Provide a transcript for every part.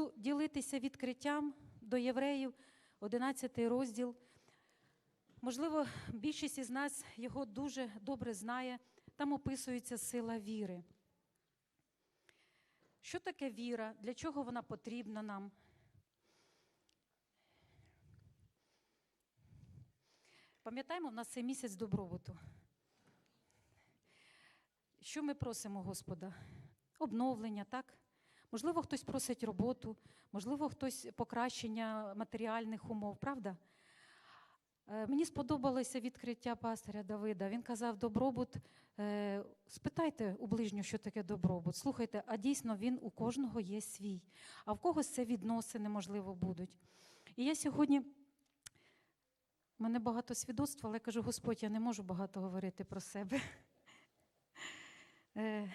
буду ділитися відкриттям до євреїв, 11 розділ. Можливо, більшість із нас його дуже добре знає. Там описується сила віри. Що таке віра? Для чого вона потрібна нам? Пам'ятаємо, в нас цей місяць добробуту. Що ми просимо Господа? Обновлення, так? Можливо, хтось просить роботу, можливо, хтось покращення матеріальних умов, правда? Е, Мені сподобалося відкриття пастиря Давида. Він казав: добробут. е, Спитайте у ближнього, що таке добробут. Слухайте, а дійсно він у кожного є свій. А в когось це відносини, можливо, будуть. І я сьогодні. У мене багато свідоцтв, але я кажу, Господь, я не можу багато говорити про себе. Е,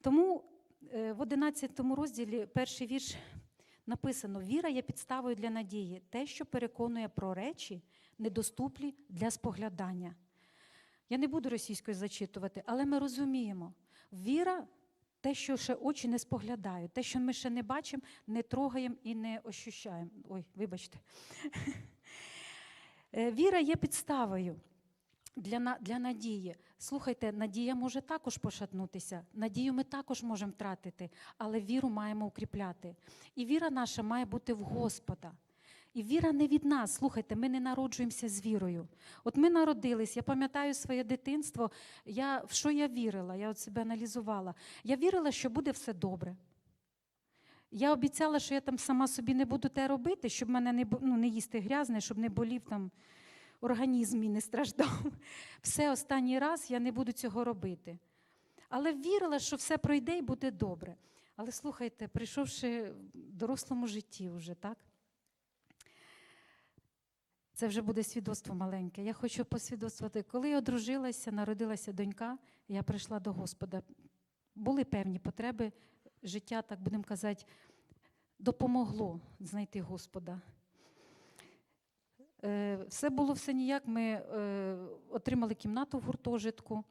Тому в 11 розділі перший вірш написано: Віра є підставою для надії, те, що переконує про речі, недоступні для споглядання. Я не буду російською зачитувати, але ми розуміємо, віра те, що ще очі не споглядають, те, що ми ще не бачимо, не трогаємо і не ощущаємо. Ой, вибачте. Е, Віра є підставою для, для надії. Слухайте, надія може також пошатнутися. Надію ми також можемо втратити, але віру маємо укріпляти. І віра наша має бути в Господа. І віра не від нас. Слухайте, ми не народжуємося з вірою. От ми народились, я пам'ятаю своє дитинство. Я, в що я вірила? Я от себе аналізувала. Я вірила, що буде все добре. Я обіцяла, що я там сама собі не буду те робити, щоб мене не, ну, не їсти грязне, щоб не болів там організм мій не страждав. Все останній раз я не буду цього робити. Але вірила, що все пройде і буде добре. Але слухайте, прийшовши в дорослому житті вже, так? Це вже буде свідоцтво маленьке. Я хочу посвідоцтвувати. Коли я одружилася, народилася донька, я прийшла до Господа. Були певні потреби, життя, так будемо казати, допомогло знайти Господа. Е, Все було все ніяк. Ми е, отримали кімнату в гуртожитку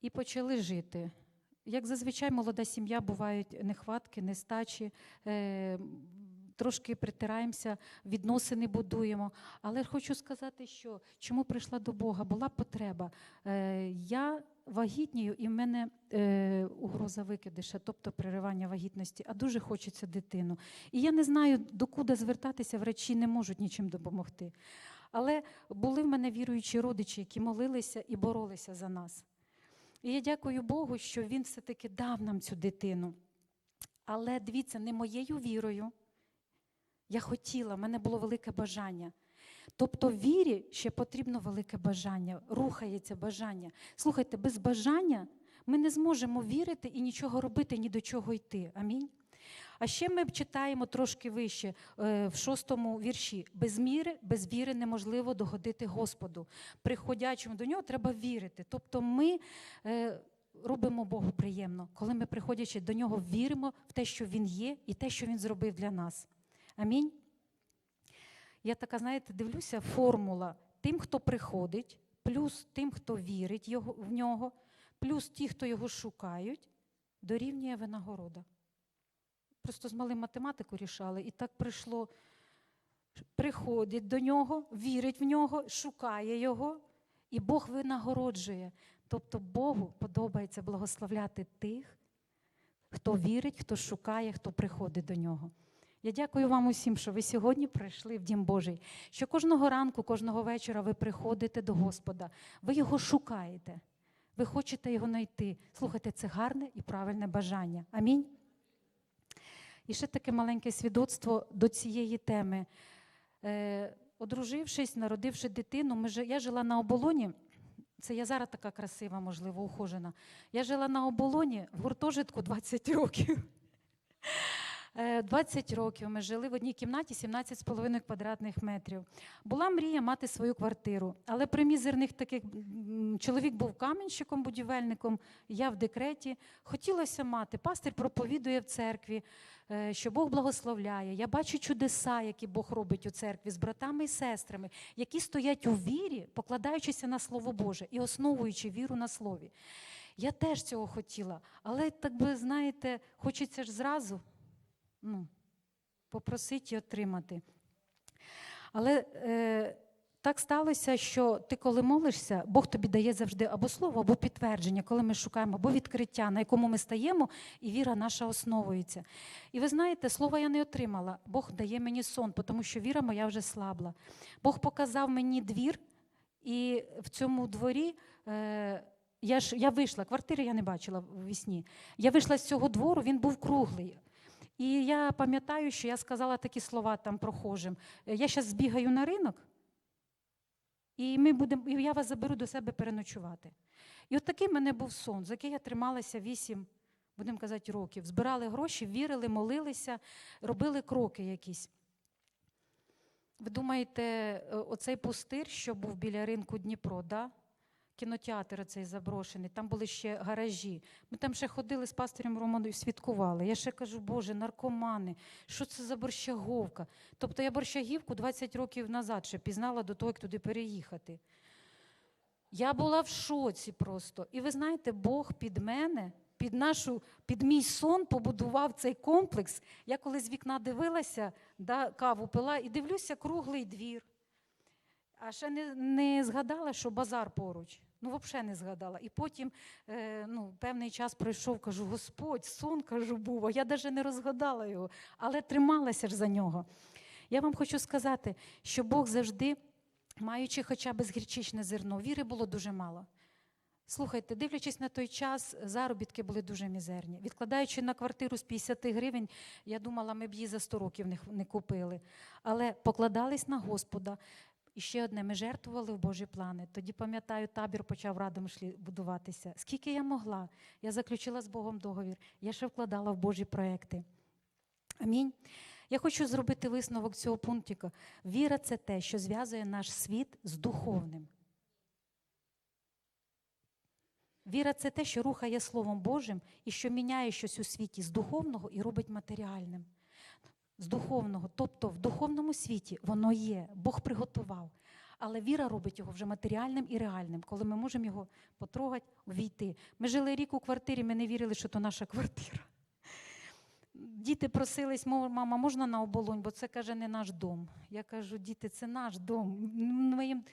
і почали жити. Як зазвичай молода сім'я бувають нехватки, нестачі, е, трошки притираємося, відносини будуємо. Але хочу сказати, що чому прийшла до Бога, була потреба. Я вагітнію, і в мене е, угроза викидиша, тобто переривання вагітності, а дуже хочеться дитину. І я не знаю, докуди звертатися, врачі не можуть нічим допомогти. Але були в мене віруючі родичі, які молилися і боролися за нас. І я дякую Богу, що Він все-таки дав нам цю дитину. Але дивіться, не моєю вірою. Я хотіла, в мене було велике бажання. Тобто вірі ще потрібно велике бажання, рухається бажання. Слухайте, без бажання ми не зможемо вірити і нічого робити, ні до чого йти. Амінь. А ще ми читаємо трошки вище, е, в шостому вірші. Без міри, без віри неможливо догодити Господу. Приходячому до нього треба вірити. Тобто ми е, робимо Богу приємно, коли ми, приходячи до нього, віримо в те, що Він є, і те, що Він зробив для нас. Амінь. Я така, знаєте, дивлюся, формула тим, хто приходить, плюс тим, хто вірить його, в нього, плюс ті, хто його шукають, дорівнює винагорода. Просто з малим математику рішали, і так прийшло. Приходить до нього, вірить в нього, шукає його, і Бог винагороджує. Тобто Богу подобається благословляти тих, хто вірить, хто шукає, хто приходить до нього. Я дякую вам усім, що ви сьогодні прийшли в Дім Божий. Що кожного ранку, кожного вечора ви приходите до Господа, ви його шукаєте, ви хочете його знайти. Слухайте, це гарне і правильне бажання. Амінь. І ще таке маленьке свідоцтво до цієї теми. Е, одружившись, народивши дитину, ми, жи- я жила на оболоні. Це я зараз така красива, можливо, ухожена. Я жила на оболоні в гуртожитку 20 років. Е, 20 років ми жили в одній кімнаті 17,5 квадратних метрів. Була мрія мати свою квартиру, але при мізерних таких чоловік був каменщиком, будівельником, я в декреті. Хотілося мати. Пастир проповідує в церкві, е, що Бог благословляє. Я бачу чудеса, які Бог робить у церкві з братами і сестрами, які стоять у вірі, покладаючися на Слово Боже і основуючи віру на слові. Я теж цього хотіла, але так би, знаєте, хочеться ж зразу ну, попросити і отримати. Але е, так сталося, що ти, коли молишся, Бог тобі дає завжди або слово, або підтвердження, коли ми шукаємо, або відкриття, на якому ми стаємо, і віра наша основується. І ви знаєте, слова я не отримала. Бог дає мені сон, тому що віра моя вже слабла. Бог показав мені двір, і в цьому дворі. Е, я ж я вийшла, квартири я не бачила в вісні. Я вийшла з цього двору, він був круглий. І я пам'ятаю, що я сказала такі слова там прохожим. «Е, Я зараз збігаю на ринок, і ми будемо, і я вас заберу до себе переночувати. І от такий в мене був сон, за який я трималася вісім, будемо казати, років. Збирали гроші, вірили, молилися, робили кроки якісь. Ви думаєте, е, оцей пустир, що був біля ринку Дніпро, да? Кінотеатр цей заброшений, там були ще гаражі. Ми там ще ходили з пастирем Романою, святкували. Я ще кажу, Боже, наркомани, що це за борщаговка? Тобто я борщагівку 20 років назад ще пізнала до того, як туди переїхати. Я була в шоці просто. І ви знаєте, Бог під мене, під нашу, під мій сон побудував цей комплекс. Я коли з вікна дивилася, да, каву пила і дивлюся круглий двір. А ще не, не згадала, що базар поруч. Ну, взагалі не згадала. І потім е, ну, певний час пройшов, кажу, Господь, сон кажу, був, а я навіть не розгадала його, але трималася ж за нього. Я вам хочу сказати, що Бог завжди, маючи хоча б згірчичне зерно, віри було дуже мало. Слухайте, дивлячись на той час, заробітки були дуже мізерні. Відкладаючи на квартиру з 50 гривень, я думала, ми б її за 100 років не, купили. Але покладались на Господа. І ще одне, ми жертвували в Божі плани. Тоді, пам'ятаю, табір почав радомшлі будуватися. Скільки я могла, я заключила з Богом договір, я ще вкладала в Божі проекти. Амінь. Я хочу зробити висновок цього пунктика. Віра це те, що зв'язує наш світ з духовним. Віра це те, що рухає Словом Божим і що міняє щось у світі з духовного і робить матеріальним. З духовного, тобто в духовному світі воно є, Бог приготував. Але віра робить його вже матеріальним і реальним, коли ми можемо його потрогати, увійти. Ми жили рік у квартирі, ми не вірили, що то наша квартира. Діти просились, «Мо- мама, можна на оболонь, бо це каже не наш дом. Я кажу, діти, це наш дом. Моїм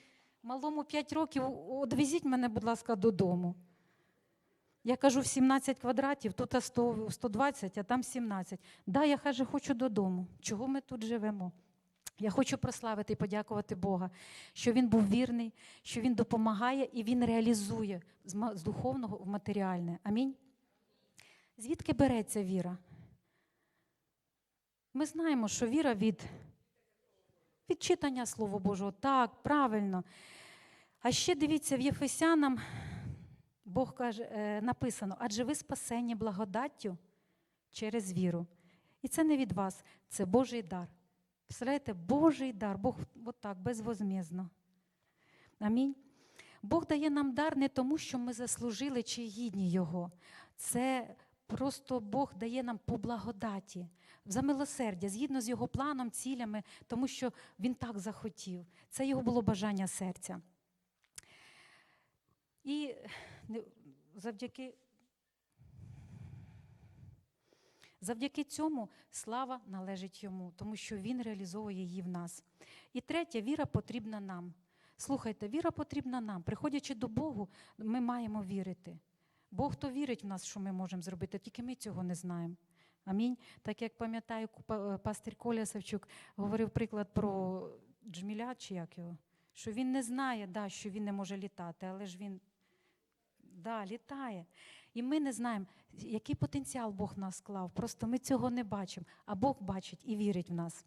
малому 5 років, одвезіть мене, будь ласка, додому. Я кажу, в 17 квадратів, тут 100, 120, а там 17. Да, я каже, хочу додому. Чого ми тут живемо? Я хочу прославити і подякувати Бога, що Він був вірний, що Він допомагає і Він реалізує з духовного в матеріальне. Амінь. Звідки береться віра? Ми знаємо, що віра від, від читання Слова Божого. Так, правильно. А ще дивіться, в Єфесянам Бог каже, е, написано, адже ви спасені благодаттю через віру. І це не від вас, це Божий дар. Представляєте, Божий дар, Бог отак, безвозмізно. Амінь. Бог дає нам дар не тому, що ми заслужили чи гідні Його. Це просто Бог дає нам по благодаті, за милосердя, згідно з його планом, цілями, тому що Він так захотів. Це його було бажання серця. І завдяки, завдяки цьому слава належить йому, тому що він реалізовує її в нас. І третє, віра потрібна нам. Слухайте, віра потрібна нам. Приходячи до Богу, ми маємо вірити. Бог то вірить в нас, що ми можемо зробити, тільки ми цього не знаємо. Амінь. Так як пам'ятаю, па- е, пастир Коля Савчук говорив приклад про Джміля, чи як його, що він не знає, да, що він не може літати, але ж він да, літає. І ми не знаємо, який потенціал Бог нас склав. Просто ми цього не бачимо, а Бог бачить і вірить в нас.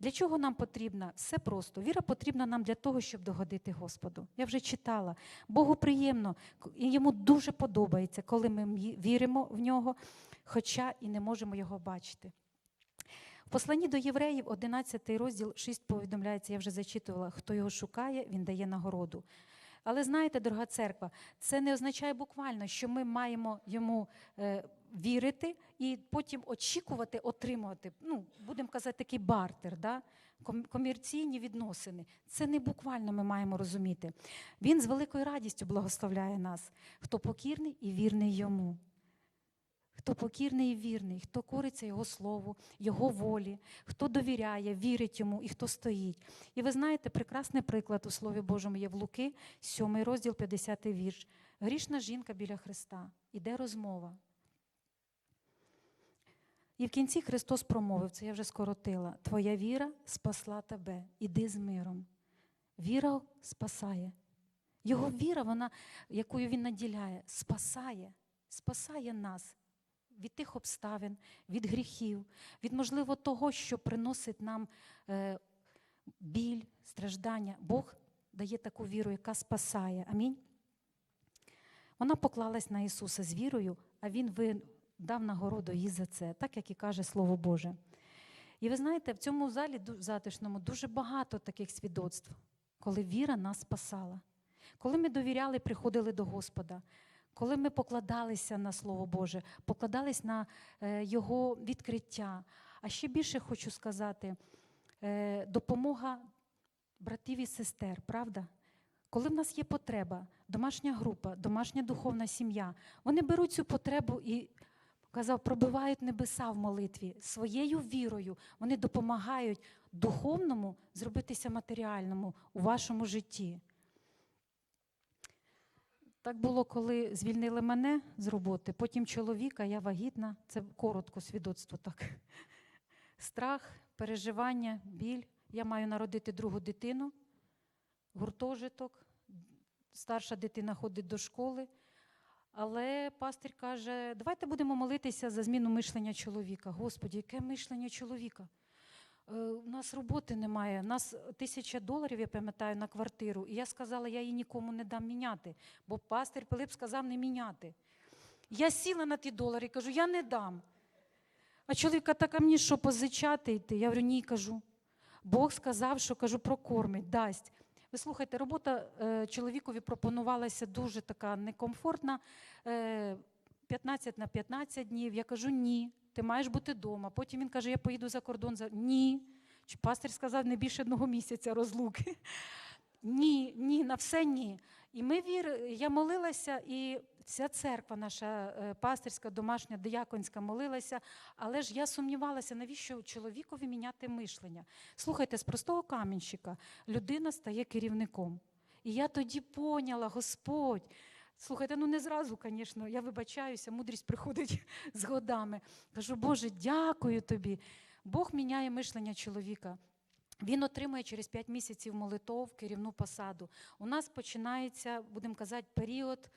Для чого нам потрібна? Все просто. Віра потрібна нам для того, щоб догодити Господу. Я вже читала. Богу приємно, і йому дуже подобається, коли ми віримо в нього, хоча і не можемо його бачити. В посланні до євреїв, 11 розділ 6 повідомляється, я вже зачитувала, хто його шукає, він дає нагороду. Але знаєте, дорога церква, це не означає буквально, що ми маємо йому е, вірити і потім очікувати, отримувати. Ну, будемо казати, такий бартер, да? комерційні відносини. Це не буквально ми маємо розуміти. Він з великою радістю благословляє нас, хто покірний і вірний йому. Хто покірний і вірний, хто кориться Його слову, Його волі, хто довіряє, вірить йому і хто стоїть. І ви знаєте, прекрасний приклад у Слові Божому є в Луки, 7 розділ, 50 вірш. Грішна жінка біля Христа. Іде розмова. І в кінці Христос промовив, це я вже скоротила. Твоя віра спасла тебе. Іди з миром. Віра спасає. Його віра, вона, якою він наділяє, спасає, спасає нас від тих обставин, від гріхів, від, можливо, того, що приносить нам е, біль, страждання. Бог дає таку віру, яка спасає. Амінь. Вона поклалась на Ісуса з вірою, а Він дав нагороду їй за це, так як і каже Слово Боже. І ви знаєте, в цьому залі затишному дуже багато таких свідоцтв, коли віра нас спасала. Коли ми довіряли, приходили до Господа, коли ми покладалися на Слово Боже, покладались на е, Його відкриття. А ще більше хочу сказати, е, допомога братів і сестер, правда? Коли в нас є потреба, домашня група, домашня духовна сім'я, вони беруть цю потребу і казав, пробивають небеса в молитві своєю вірою. Вони допомагають духовному зробитися матеріальному у вашому житті. Так було, коли звільнили мене з роботи, потім чоловіка, я вагітна. Це коротко свідоцтво так. Страх, переживання, біль. Я маю народити другу дитину, гуртожиток, старша дитина ходить до школи. Але пастир каже: давайте будемо молитися за зміну мишлення чоловіка. Господі, яке мишлення чоловіка? Е, У нас роботи немає. У нас тисяча доларів, я пам'ятаю, на квартиру. І я сказала, я її нікому не дам міняти, бо пастир Пилип сказав не міняти. Я сіла на ті долари і кажу, я не дам. А чоловіка так, а мені що позичати йти? Я говорю, ні, кажу. Бог сказав, що кажу, прокормить, дасть. Ви слухайте, робота е, чоловікові пропонувалася дуже така некомфортна. Е, 15 на 15 днів. Я кажу, ні, ти маєш бути вдома. Потім він каже, я поїду за кордон. Ні. Пастир сказав, не більше одного місяця розлуки. Ні, ні, на все ні. І ми вір... я молилася, і вся церква, наша е, пастирська, домашня, дияконська молилася, але ж я сумнівалася, навіщо чоловікові міняти мишлення. Слухайте, з простого камінщика людина стає керівником. І я тоді поняла, Господь. Слухайте, ну не зразу, звісно, я вибачаюся, мудрість приходить з годами. Кажу, Боже, дякую тобі. Бог міняє мишлення чоловіка. Він отримує через 5 місяців молитов керівну посаду. У нас починається, будемо казати, період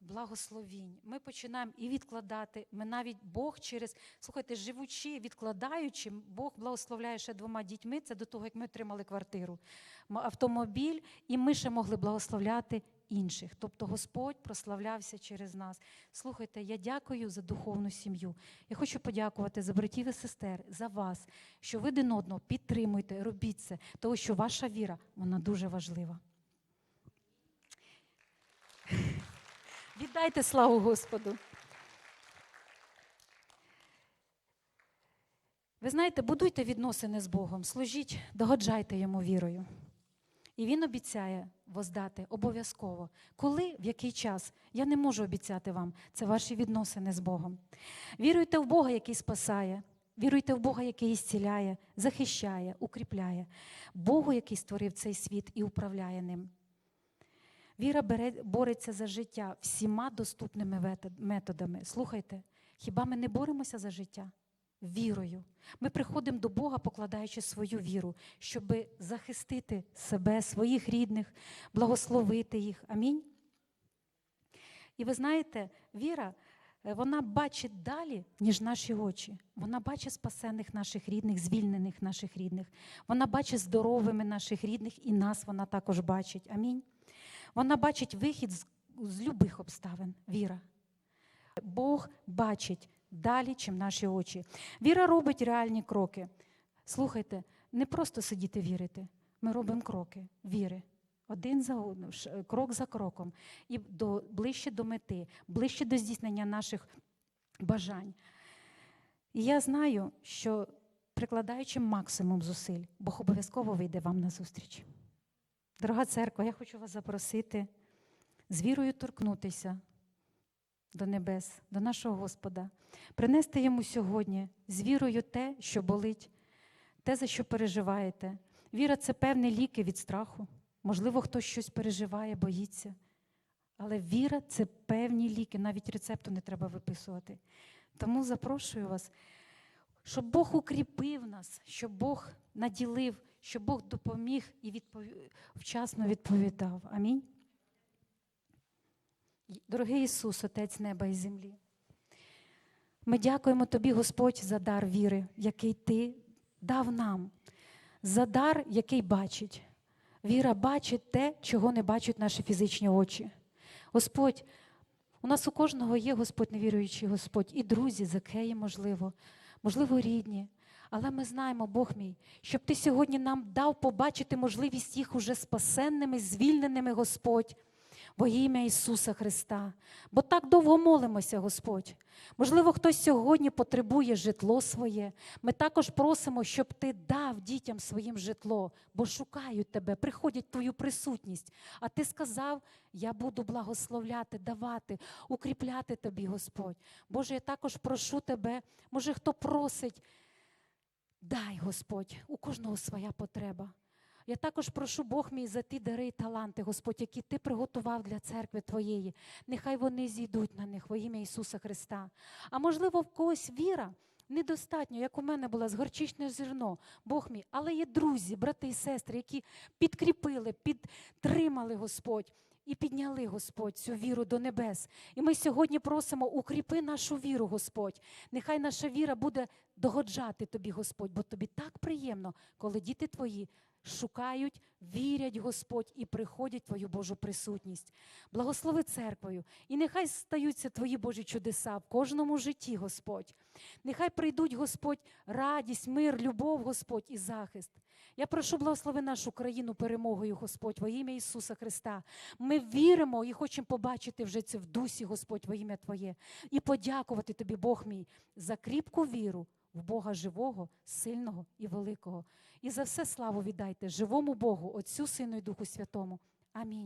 благословінь. Ми починаємо і відкладати. Ми навіть Бог через, слухайте, живучи, відкладаючи, Бог благословляє ще двома дітьми. Це до того, як ми отримали квартиру, автомобіль, і ми ще могли благословляти інших. Тобто Господь прославлявся через нас. Слухайте, я дякую за духовну сім'ю. Я хочу подякувати за братів і сестер, за вас, що ви один одного підтримуєте, робіть це, тому що ваша віра, вона дуже важлива. Віддайте славу Господу. Ви знаєте, будуйте відносини з Богом, служіть, догоджайте йому вірою. І він обіцяє воздати обов'язково. Коли, в який час, я не можу обіцяти вам. Це ваші відносини з Богом. Віруйте в Бога, який спасає. Віруйте в Бога, який ісціляє, захищає, укріпляє. Богу, який створив цей світ і управляє ним. Віра бере, бореться за життя всіма доступними методами. Слухайте, хіба ми не боремося за життя? Вірою. Ми приходимо до Бога, покладаючи свою віру, щоб захистити себе, своїх рідних, благословити їх. Амінь. І ви знаєте, віра, е, вона бачить далі, ніж наші очі. Вона бачить спасених наших рідних, звільнених наших рідних. Вона бачить здоровими наших рідних, і нас вона також бачить. Амінь. Вона бачить вихід з, з любих обставин. Віра. Бог бачить далі, чим наші очі. Віра робить реальні кроки. Слухайте, не просто сидіти вірити. Ми робимо кроки віри. Один за одним, крок за кроком, і до, ближче до мети, ближче до здійснення наших бажань. І я знаю, що прикладаючи максимум зусиль, Бог обов'язково вийде вам на зустріч. Дорога церква, я хочу вас запросити з вірою торкнутися до небес, до нашого Господа, принести йому сьогодні з вірою те, що болить, те, за що переживаєте. Віра це певні ліки від страху. Можливо, хтось щось переживає, боїться. Але віра це певні ліки, навіть рецепту не треба виписувати. Тому запрошую вас, щоб Бог укріпив нас, щоб Бог наділив, щоб Бог допоміг і відпові- вчасно відповідав. Амінь. Дорогий Ісус, Отець неба і землі. Ми дякуємо Тобі, Господь, за дар віри, який Ти дав нам, за дар, який бачить. Віра бачить те, чого не бачать наші фізичні очі. Господь, у нас у кожного є Господь невіруючий Господь, і друзі, Закеї, можливо, можливо, рідні. Але ми знаємо, Бог мій, щоб ти сьогодні нам дав побачити можливість їх уже спасенними, звільненими, Господь, во ім'я Ісуса Христа. Бо так довго молимося, Господь. Можливо, хтось сьогодні потребує житло своє. Ми також просимо, щоб ти дав дітям своїм житло, бо шукають тебе, приходять твою присутність. А ти сказав, я буду благословляти, давати, укріпляти тобі, Господь. Боже, я також прошу тебе, може, хто просить, дай, Господь, у кожного своя потреба. Я також прошу Бог мій за ті дари і таланти, Господь, які ти приготував для церкви Твоєї. Нехай вони зійдуть на них во ім'я Ісуса Христа. А можливо, в когось віра недостатньо, як у мене була з горчичне зерно, Бог мій, але є друзі, брати і сестри, які підкріпили, підтримали Господь. І підняли, Господь, цю віру до небес. І ми сьогодні просимо, укріпи нашу віру, Господь. Нехай наша віра буде догоджати тобі, Господь, бо тобі так приємно, коли діти твої шукають, вірять, Господь, і приходять Твою Божу присутність. Благослови церквою, і нехай стаються Твої Божі чудеса в кожному житті, Господь. Нехай прийдуть, Господь, радість, мир, любов, Господь і захист. Я прошу благослови нашу країну перемогою, Господь, во ім'я Ісуса Христа. Ми віримо і хочемо побачити вже це в дусі, Господь, во ім'я Твоє, і подякувати Тобі, Бог мій, за кріпку віру в Бога живого, сильного і великого. І за все славу віддайте живому Богу, Отцю, Сину і Духу Святому. Амінь.